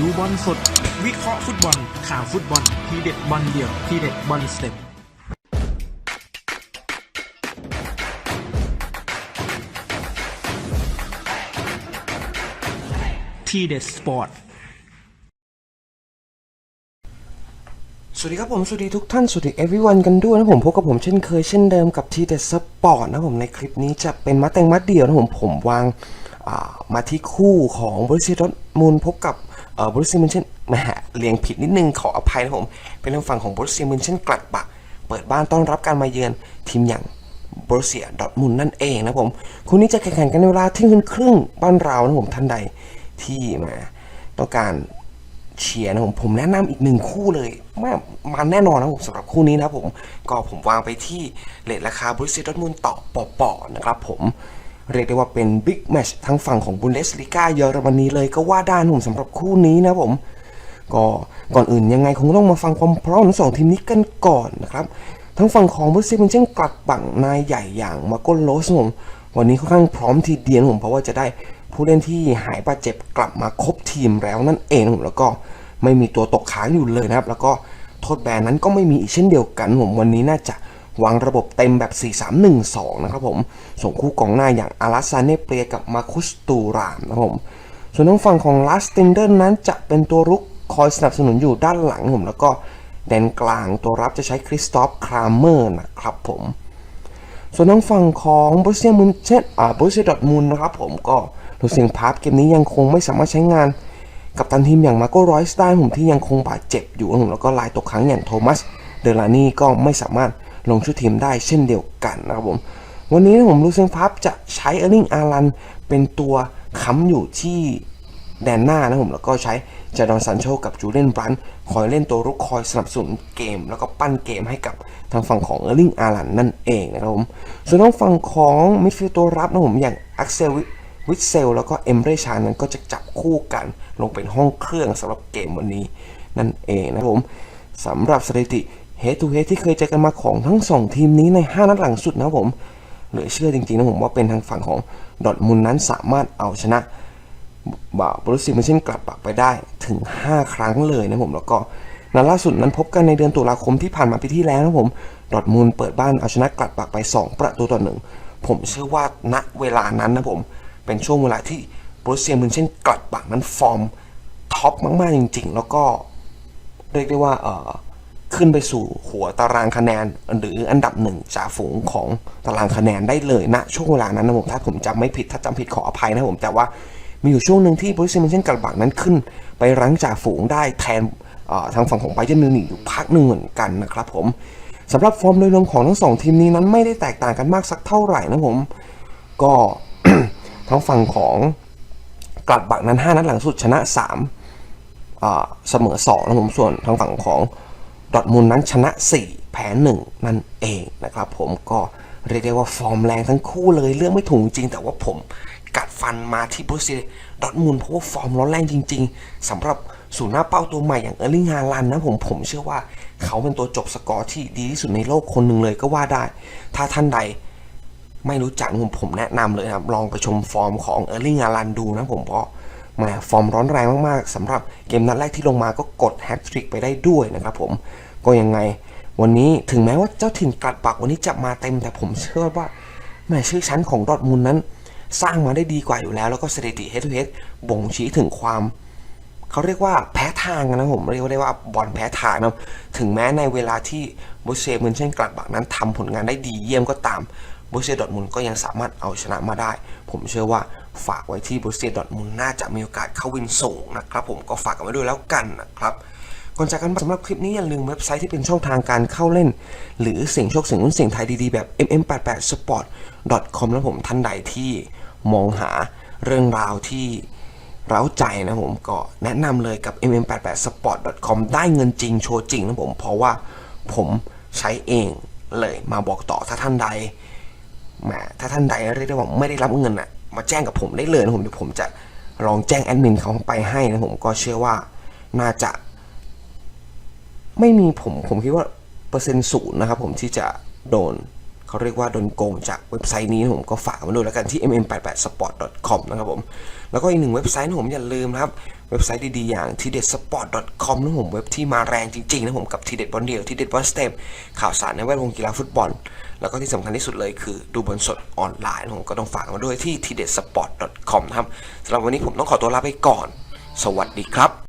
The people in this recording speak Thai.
ดูบอลสด วิเคราะห์ฟุตบอล ข่าวฟุตบอล ทีเด็ดบอลเดี่ยว ทีเด็ดบอลสเต็ปทีเด็ดสปอร์ต สวัสดีครับผม สวัสดีทุกท่าน สวัสดี everyone กันด้วยนะผมพบกับผมเช่นเคยเช่นเดิมกับทีเด็ดสปอร์ตนะผมในคลิปนี้จะเป็นมัดแต่งมัดเดี่ยวนะผมผมวางมาที่คู่ของบริษัทดอทมูลพบกับ เออบริษัทมินเช่นแหมเรียงผิดนิดนึงขออภัยนะผม เป็นทางฝั่งของบริษัทมินเช่นกลัดบะเปิดบ้านต้อนรับการมาเยือนทีมอย่างบรูเซียดอทมุนนั่นเองนะผมคู่นี้จะแข่งขันกันในเวลาเที่ยงคืนครึ่งบ้านเรานะผมท่านใดที่มาต้องการเชียร์นะผมผมแนะนำอีกหนึ่งคู่เลยมามันแน่นอนนะผมสำหรับคู่นี้นะผมก็ผมวางไปที่เลทราคาบรูเซียดอทมุนต่อปอปอนะครับผม เรียกได้ว่าเป็นบิ๊กแมชทั้งฝั่งของบุนเดสลีกาเยอรมนีเลยก็ว่าได้หนะผมสำหรับคู่นี้นะผมก็ก่อนอื่นยังไงคงต้องมาฟังความพร้อมของสองทีมนี้กันก่อนนะครับทั้งฝั่งของบรูซียเป็นเช่นกลัดบังนายใหญ่อย่างมาโกโลสผมวันนี้ค่อนข้างพร้อมทีเดียวผมเพราะว่าจะได้ผู้เล่นที่หายบาดเจ็บกลับมาครบทีมแล้วนั่นเองผมแล้วก็ไม่มีตัวตกค้างอยู่เลยนะครับ แล้วก็โทษแบนนั้นก็ไม่มีอีกเช่นเดียวกันผมวันนี้น่าจะ วางระบบเต็มแบบ 4-3-1-2 นะครับผม ส่งคู่กองหน้าอย่างอาราซาเนเปียกับมาคุสตูรามนะครับผม ส่วนทางฝั่งของลาสตินเดอร์นั้นจะเป็นตัวรุกคอยสนับสนุนอยู่ด้านหลังผม แล้วก็แดนกลางตัวรับจะใช้คริสตอฟครามเมอร์นะครับผม ส่วนทางฝั่งของบรูเซียมุนเช่นอ่าบรูเซียดอทมุนนะครับผมก็ดูเสียงพาร์ทเกมนี้ยังคงไม่สามารถใช้งานกับตันทีมอย่างมาโกรอยส์ได้ผมที่ยังคงบาดเจ็บอยู่นะผมแล้วก็ลายตกค้างอย่างโทมัสเดลานี่ก็ไม่สามารถ ลงชุดทีมได้เช่นเดียวกันนะครับผม วันนี้ผมรู้เซงพับจะใช้เออร์ลิงอารันเป็นตัวค้ำอยู่ที่แดนหน้านะผมแล้วก็ใช้จาดอนซันโชกับจูเลียนบรันท์คอยเล่นตัวรุกคอยสนับสนุนเกม แล้วก็ปั้นเกมให้กับทางฝั่งของเออร์ลิงอารันนั่นเองนะครับผม ส่วนทางฝั่งของมิดฟิลด์ตัวรับนะผมอย่างอักเซลวิทเซลแล้วก็เอมเรชานนั้นก็จะจับคู่กันลงเป็นห้องเครื่องสำหรับเกมวันนี้นั่นเองนะครับผมสำหรับสถิติ Head to Head ที่เคยเจอกันมาของทั้ง 2 ทีมนี้ใน 5 นัดหลังสุดนะผม เหลือเชื่อจริงๆนะผมว่าเป็นทางฝั่งของดอทมุนนั้นสามารถเอาชนะบาบรุสเซียมันเช่นกลับปักไปได้ถึง 5 ครั้งเลยนะผมแล้วก็นัดล่าสุดนั้นพบกันในเดือนตุลาคมที่ผ่านมาปีที่แล้วนะผมดอทมุนเปิดบ้านเอาชนะกลับปักไป 2 ประตูต่อหนึ่งผมเชื่อว่าณเวลานั้นนะผมเป็นช่วงเวลาที่โบรเซียมึนเช่นกลัดบักนั้นฟอร์มท็อปมากๆจริง ๆ แล้วก็เรียกได้ว่าเออ ขึ้นไปสู่หัวตารางคะแนน หรืออันดับหนึ่งจ่าฝูงของตารางคะแนนได้เลยณช่วงเวลานั้นนะผมถ้าผมจำไม่ผิดถ้าจำผิดขออภัยนะผมแต่ว่ามีอยู่ช่วงหนึ่งที่บรเซียมึนเช่นกลัดบักนั้นขึ้น ไปรั้งจ่าฝูงได้แทนทางฝั่งของไบเยร์นมิวนิกอยู่พักหนึ่งเหมือนกันนะครับผมสำหรับฟอร์มโดยรวมของทั้งสองทีมนี้นั้นไม่ได้แตกต่างกันมากสักเท่าไหร่นะผมก็ทั้งฝั่งของกลัดบักนั้น 5 นัดหลังสุดชนะ3เสมอ2นะผมส่วนทางฝั่งของ ดอร์ทมุนด์นั้นชนะ 4 แพ้1นั่นเองนะครับผมก็เรียกได้ว่าฟอร์มแรงทั้งคู่เลยเรื่องไม่ถูกจริง แต่ว่าผมกัดฟันมาที่บรูเซีดอร์ทมุนด์เพราะว่าฟอร์มร้อนแรงจริง ๆสำหรับศูนย์หน้าเป้าตัวใหม่อย่างเออร์ลิงฮาลันนะผมผมเชื่อว่าเขาเป็นตัวจบสกอร์ที่ดีที่สุดในโลกคนหนึ่งเลยก็ว่าได้ ถ้าท่านใดไม่รู้จักผมผมแนะนำเลยนะครับ ลองไปชมฟอร์มของเออร์ลิงอารันดูนะผมเพราะ มาฟอร์มร้อนแรงมากๆสำหรับเกมนัดแรกที่ลงมาก็กดแฮตทริกไปได้ด้วยนะครับผมก็ยังไงวันนี้ถึงแม้ว่าเจ้าถิ่นกลัดปักวันนี้จะมาเต็มแต่ผมเชื่อว่าแหม่ชื่อชั้นของดอทมุนด์นั้น สร้างมาได้ดีกว่าอยู่แล้ว แล้วก็สถิติเฮดทูเฮดบ่งชี้ถึงความ เขาเรียกว่าแพ้ทางนะผมเรียกได้ว่าบอลแพ้ทางนะถึงแม้ในเวลาที่บุเซ่เมนเช่นกลัดบักนั้นทำผลงานได้ดีเยี่ยมก็ตามบุเซ่ดอทมุนด์ก็ยังสามารถเอาชนะมาได้ ผมเชื่อว่า ฝากไว้ที่บุเซ่ดอทมุนน่าจะมีโอกาสเข้าวินสูงนะครับผมก็ฝากกันไว้ด้วยแล้วกันนะครับก่อนจากกันสำหรับคลิปนี้อย่าลืมเว็บไซต์ที่เป็นช่องทางการเข้าเล่น หรือเสียงโชคเสียงลุ้นเสียงไทยดีๆ แบบ mm88sport.com นะผมท่านใดที่มองหาเรื่องราวที่เร้าใจนะผมก็แนะนำเลยกับ mm88sport.com ได้เงินจริงโชว์จริงนะผมเพราะว่าผมใช้เองเลยมาบอกต่อถ้าท่านใดแหมถ้าท่านใดเรียกได้ว่าไม่ได้รับเงินอะ มาแจ้งกับผมได้เลยนะผมเดี๋ยวผมจะลองแจ้งแอดมินเขาไปให้นะผมก็เชื่อว่าน่าจะ ไม่มีผมผมคิดว่าเปอร์เซ็นต์ศูนย์นะครับผมที่จะโดน เขาเรียกว่าโดนโกงจากเว็บไซต์นี้ผมก็ฝากมาดูแล้วกันที่ mm88sport.com นะครับผมแล้วก็อีกหนึ่งเว็บไซต์นะผมอย่าลืมครับเว็บไซต์ดีๆอย่าง t d e d s p o r t c o m นะผมเว็บที่มาแรงจริงๆนะผมกับทีเด็ดบอลเดียวทีเด็ดบอลสเต็ปข่าวสารในแวดวงกีฬาฟุตบอล แล้วก็ที่สำคัญที่สุดเลยคือดูบอลสดออนไลน์นะผมก็ต้องฝากมาด้วยที่ t d e d s p o r t c o m นะครับสำหรับวันนี้ผมต้องขอตัวลาไปก่อน สวัสดีครับ